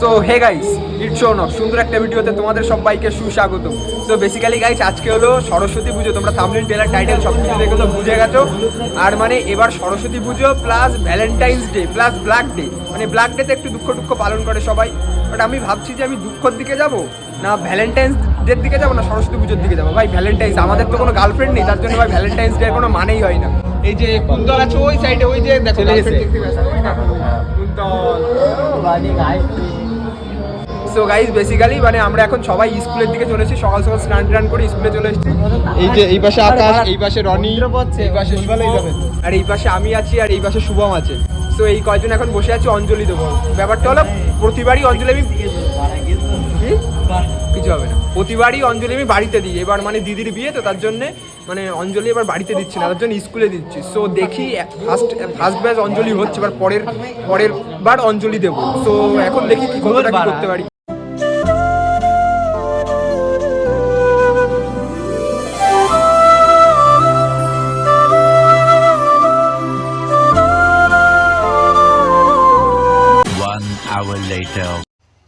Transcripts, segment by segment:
So hey guys it's so সুন্দর একটা ভিডিওতে তোমাদের সবাইকে সুস্বাগত তো বেসিক্যালি গাইস আজকে হলো সরস্বতী পুজো। তোমরা থামলিন টেলার টাইটেল সব কিছু দেখে তো বুঝে গেছো। আর মানে এবার Saraswati Puja plus valentine's day plus black day মানে ব্ল্যাক ডেতে একটু দুঃখ দুঃখ পালন করে সবাই। বাট আমি ভাবছি যে আমি দুঃখর দিকে যাব? না ভ্যালেন্টাইন্স ডের দিকে যাব? না সরস্বতী পুজোর দিকে যাব? ভাই ভ্যালেন্টাইন্স আমাদের তো কোনো গার্লফ্রেন্ড নেই। তার জন্য ভাই ভ্যালেন্টাইন্স ডে কোনো মানেই হয় না। এই যে কুন্তল আছে ওই সাইডে ওই যে দেখো চলে দেখতে পাচ্ছ, ওই দেখো, কুন্তল সো গাইজ বেসিক্যালি মানে আমরা এখন সবাই স্কুলের দিকে চলে এসেছি। সকাল সকাল স্নান টান করে স্কুলে চলে এসেছি। এই যে এই পাশে আকাশ এই পাশে রনি এই পাশে আর এই পাশে আমি আছি আর এই পাশে শুভম আছে। সো এই কয়জন এখন বসে আছি অঞ্জলি দেবো। ব্যাপারটা হলো প্রতিবারই অঞ্জলি আমি কিছু হবে না। প্রতিবারই অঞ্জলি আমি বাড়িতে দিই। এবার মানে দিদির বিয়ে তো তার জন্য মানে অঞ্জলি এবার বাড়িতে দিচ্ছি না তার জন্য স্কুলে দিচ্ছি। সো দেখি ফার্স্ট ফার্স্ট ব্যাচ অঞ্জলি হচ্ছে এবার পরের পরের বার অঞ্জলি দেবো। সো এখন দেখি কি করতে পারি।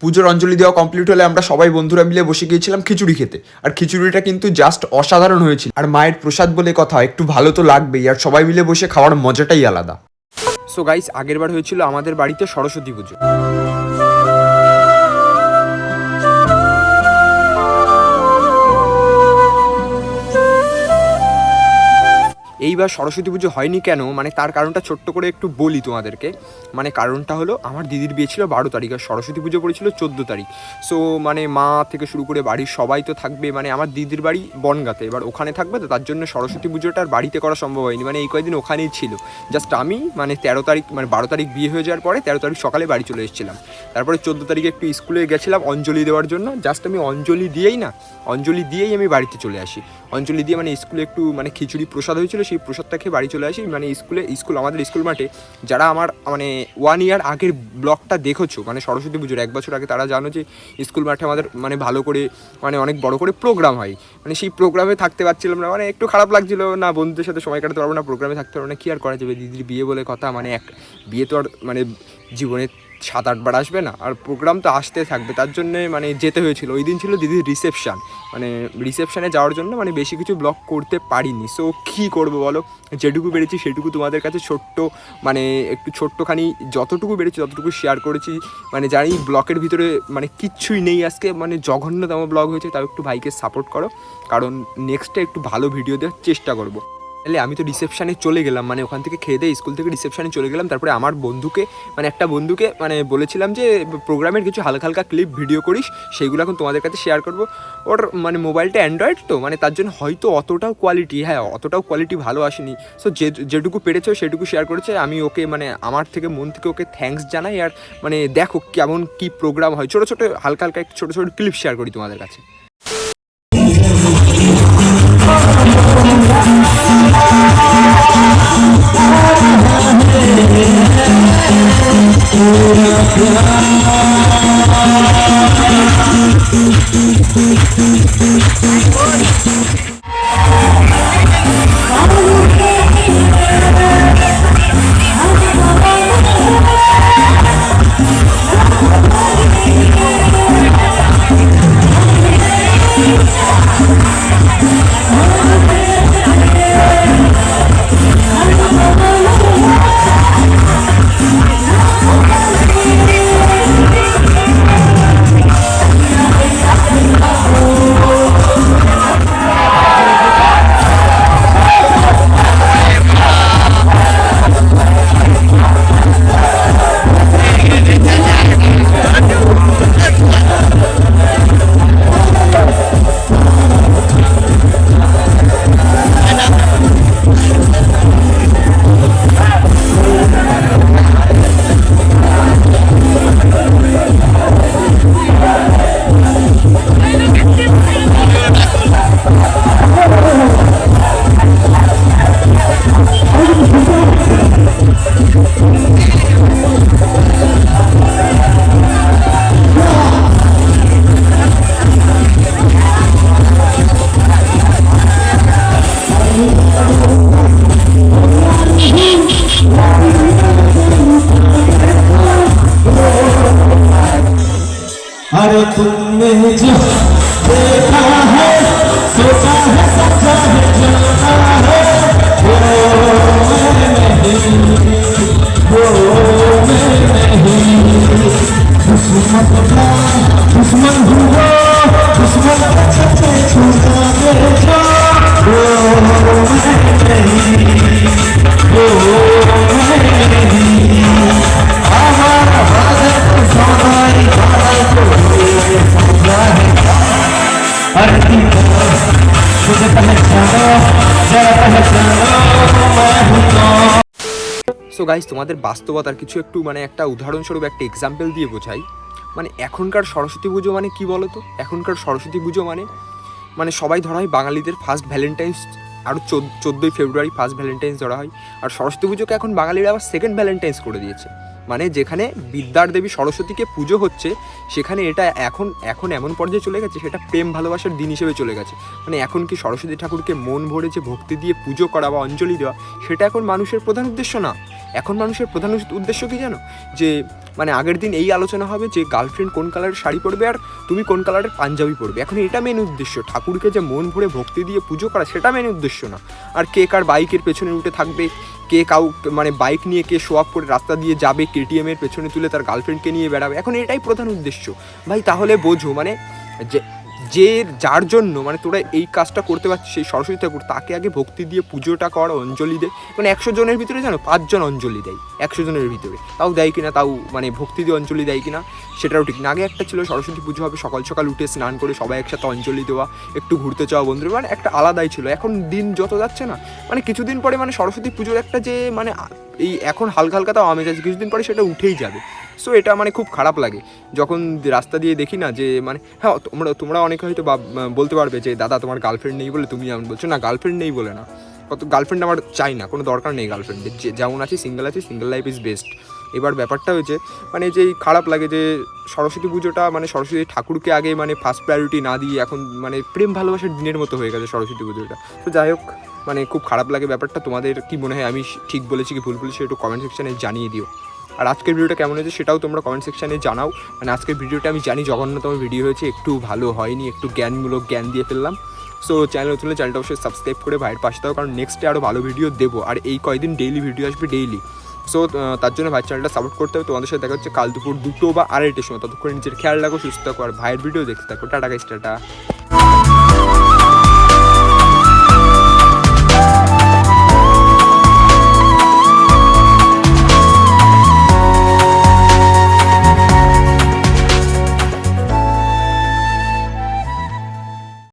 পুজোর অঞ্জলি দেওয়া কমপ্লিট হলে আমরা সবাই বন্ধুরা মিলে বসে গিয়েছিলাম খিচুড়ি খেতে। আর খিচুড়িটা কিন্তু জাস্ট অসাধারণ হয়েছিল। আর মায়ের প্রসাদ বলে কথা, একটু ভালো তো লাগবেই। আর সবাই মিলে বসে খাওয়ার মজাটাই আলাদা। সো গাইস আগের বার হয়েছিল আমাদের বাড়িতে সরস্বতী পুজো। এইবার সরস্বতী পুজো হয়নি কেন? মানে তার কারণটা ছোট্ট করে একটু বলি তোমাদেরকে। মানে কারণটা হলো, আমার দিদির বিয়ে ছিল বারো তারিখ আর সরস্বতী পুজো পড়েছিল চোদ্দ তারিখ। সো মানে মা থেকে শুরু করে বাড়ির সবাই তো থাকবে মানে আমার দিদির বাড়ি বনগাতে। এবার ওখানে থাকবে তো তার জন্য সরস্বতী পুজোটা আর বাড়িতে করা সম্ভব হয়নি। মানে এই কয়েকদিন ওখানেই ছিল। জাস্ট আমি মানে তেরো তারিখ মানে বারো তারিখ বিয়ে হয়ে যাওয়ার পরে তেরো তারিখ সকালে বাড়ি চলে এসেছিলাম। তারপরে চোদ্দ তারিখে একটু স্কুলে গেছিলাম অঞ্জলি দেওয়ার জন্য। জাস্ট আমি অঞ্জলি দিয়েই না অঞ্জলি দিয়েই আমি বাড়িতে চলে আসি। অঞ্জলি দিয়ে মানে স্কুলে একটু মানে খিচুড়ি প্রসাদ হয়েছিল, সেই প্রসাদটা খেয়ে বাড়ি চলে আসি। মানে স্কুলে, স্কুল, আমাদের স্কুল মাঠে যারা আমার মানে ওয়ান ইয়ার আগের ব্লগটা দেখেছ মানে সরস্বতী পুজোর এক বছর আগে তারা জানো যে স্কুল মাঠে আমাদের মানে ভালো করে মানে অনেক বড় করে প্রোগ্রাম হয়। মানে সেই প্রোগ্রামে থাকতে পারছিলাম না মানে একটু খারাপ লাগছিল, না বন্ধুদের সাথে সময় কাটাতে পারব না প্রোগ্রামে থাকতে পারব না, কি আর করা যাবে? দিদির বিয়ে বলে কথা মানে এক, বিয়ে তো আর মানে জীবনে সাত আটবার আসবে না। আর প্রোগ্রাম তো আসতে থাকবে। তার জন্য মানে যেতে হয়েছিল। ওই দিন ছিল দিদির রিসেপশান মানে রিসেপশানে যাওয়ার জন্য মানে বেশি কিছু ব্লগ করতে পারিনি। সো কী করব বলো? যেটুকু পেরেছি সেটুকু তোমাদের কাছে ছোট্ট মানে একটু ছোট্টখানি যতটুকু বেড়েছি ততটুকু শেয়ার করেছি। মানে জানি ব্লকের ভিতরে মানে কিচ্ছুই নেই আজকে। মানে জঘন্যতম ব্লগ হয়েছে। তাও একটু ভাইকে সাপোর্ট করো। কারণ নেক্সটে একটু ভালো ভিডিও দেওয়ার চেষ্টা করব। তাহলে আমি তো রিসেপশানে চলে গেলাম। মানে ওখান থেকে খেয়ে দিয়ে স্কুল থেকে রিসেপশানে চলে গেলাম। তারপরে আমার বন্ধুকে মানে একটা বন্ধুকে মানে বলেছিলাম যে প্রোগ্রামের কিছু হালকা হালকা ক্লিপ ভিডিও করিস সেইগুলো এখন তোমাদের কাছে শেয়ার করব। ওর মানে মোবাইলটা অ্যান্ড্রয়েড তো? মানে তার জন্য হয়তো অতটাও কোয়ালিটি হ্যাঁ অতটাও কোয়ালিটি ভালো আসেনি। সো যে, যেটুকু পেরেছে, সেটুকু শেয়ার করেছে। আমি ওকে মানে আমার থেকে, মন থেকে ওকে থ্যাঙ্কস জানাই। আর মানে দেখো কেমন কি প্রোগ্রাম হয়। ছোটো ছোটো হালকা হালকা ছোটো ছোটো ক্লিপ শেয়ার করি তোমাদের কাছে। अरे तुमने जो देखा है सोचा है सचा है जो সো গাইজ তোমাদের বাস্তবতার কিছু একটু মানে একটা উদাহরণস্বরূপ একটা এক্সাম্পল দিয়ে বোঝাই। মানে এখনকার সরস্বতী পুজো মানে কি বলো তো? এখনকার সরস্বতী পুজো মানে মানে সবাই ধরা হয় বাঙালিদের ফার্স্ট ভ্যালেন্টাইন্স আরও চোদ্দোই ফেব্রুয়ারি ফার্স্ট ভ্যালেন্টাইন্স ধরা হয়। আর সরস্বতী পুজোকে এখন বাঙালিরা আবার সেকেন্ড ভ্যালেন্টাইন্স করে দিয়েছে। মানে যেখানে বিদ্যার দেবী সরস্বতীকে পুজো হচ্ছে, সেখানে এটা এখন এখন এমন পর্যায়ে চলে গেছে, সেটা প্রেম ভালোবাসার দিন হিসেবে চলে গেছে। মানে এখন কি সরস্বতী ঠাকুরকে মন ভরে যে ভক্তি দিয়ে পুজো করা বা অঞ্জলি দেওয়া, সেটা এখন মানুষের প্রধান উদ্দেশ্য না। এখন মানুষের প্রধান উদ্দেশ্য কি জানো? যে মানে আগের দিন এই আলোচনা হবে যে গার্লফ্রেন্ড কোন কালারের শাড়ি পরবে আর তুমি কোন কালারের পাঞ্জাবি পরবে। এখন এটা মেন উদ্দেশ্য। ঠাকুরকে যে মন ভরে ভক্তি দিয়ে পুজো করা, সেটা মেন উদ্দেশ্য না। আর কে কার বাইকের পেছনে উঠে থাকবে, কে কাউ মানে বাইক নিয়ে কে শো আপ করে রাস্তা দিয়ে যাবে কেটিএমের পেছনে তুলে তার গার্লফ্রেন্ডকে নিয়ে বেড়াবে। এখন এটাই প্রধান উদ্দেশ্য। ভাই, তাহলে বোঝো মানে যে যে যার জন্য মানে তোরা এই কাজটা করতে পারছিস, সেই সরস্বতী ঠাকুর, তাকে আগে ভক্তি দিয়ে পুজোটা কর, অঞ্জলি দে। মানে একশো জনের ভিতরে জানো, পাঁচজন অঞ্জলি দেয়, একশো জনের ভিতরে। তাও দেয় কিনা, তাও মানে ভক্তি দিয়ে অঞ্জলি দেয় কিনা, সেটাও ঠিক না। আগে একটা ছিল সরস্বতী পুজো হবে, সকাল সকাল উঠে স্নান করে সবাই একসাথে অঞ্জলি দেওয়া, একটু ঘুরতে যাওয়া বন্ধুরা মানে একটা আলাদাই ছিল। এখন দিন যত যাচ্ছে না মানে কিছুদিন পরে মানে সরস্বতী পুজোর একটা যে মানে এই এখন হালকা হালকা তাও আমেজ আছে, কিছুদিন পরে সেটা উঠেই যাবে। সো এটা মানে খুব খারাপ লাগে। যখন রাস্তা দিয়ে দেখি না যে মানে হ্যাঁ তোমরা তোমরা অনেকে হয়তো বলতে পারবে যে, দাদা, তোমার গার্লফ্রেন্ড নেই বলে তুমি এমন বলছো। না গার্লফ্রেন্ড নেই বলে না। কত গার্লফ্রেন্ড আমার চাই না, কোনো দরকার নেই গার্লফ্রেন্ডের যে, যেমন আছি সিঙ্গেল আছি সিঙ্গেল লাইফ ইজ বেস্ট এবার ব্যাপারটা হয়েছে মানে যে, খারাপ লাগে যে, সরস্বতী পুজোটা মানে সরস্বতী ঠাকুরকে আগে মানে ফার্স্ট প্রায়োরিটি না দিয়ে এখন মানে প্রেম ভালোবাসার দিনের মতো হয়ে গেছে সরস্বতী পুজোটা। তো যাই হোক মানে খুব খারাপ লাগে ব্যাপারটা। তোমাদের কি মনে হয়? আমি ঠিক বলেছি কি ভুল বলেছি? একটু কমেন্ট সেকশনে জানিয়ে দিও। আর আজকের ভিডিওটা কেমন হয়েছে সেটাও তোমরা কমেন্ট সেকশনে জানাও। মানে আজকের ভিডিওটা আমি জানি জঘন্যতম ভিডিও হয়েছে, একটু ভালো হয়নি, একটু জ্ঞানমূলক জ্ঞান দিয়ে ফেললাম। সো চ্যানেল তুলে চ্যানেলটা অবশ্যই সাবস্ক্রাইব করে ভাইয়ের পাশে দাও কারণ নেক্সটে আরও ভালো ভিডিও দেবো। আর এই কয়দিন ডেইলি ভিডিও আসবে ডেইলি সো তার জন্য ভাইয়ের চ্যানেলটা সাপোর্ট করতে হবে। তোমাদের সাথে দেখা হচ্ছে কাল দুপুর দুটো বা আড়াইটের সময়। ততক্ষণ নিজের খেয়াল রাখো, সুস্থ থাকো, আর ভাইয়ের ভিডিও দেখতে থাকো। Tata guys tata.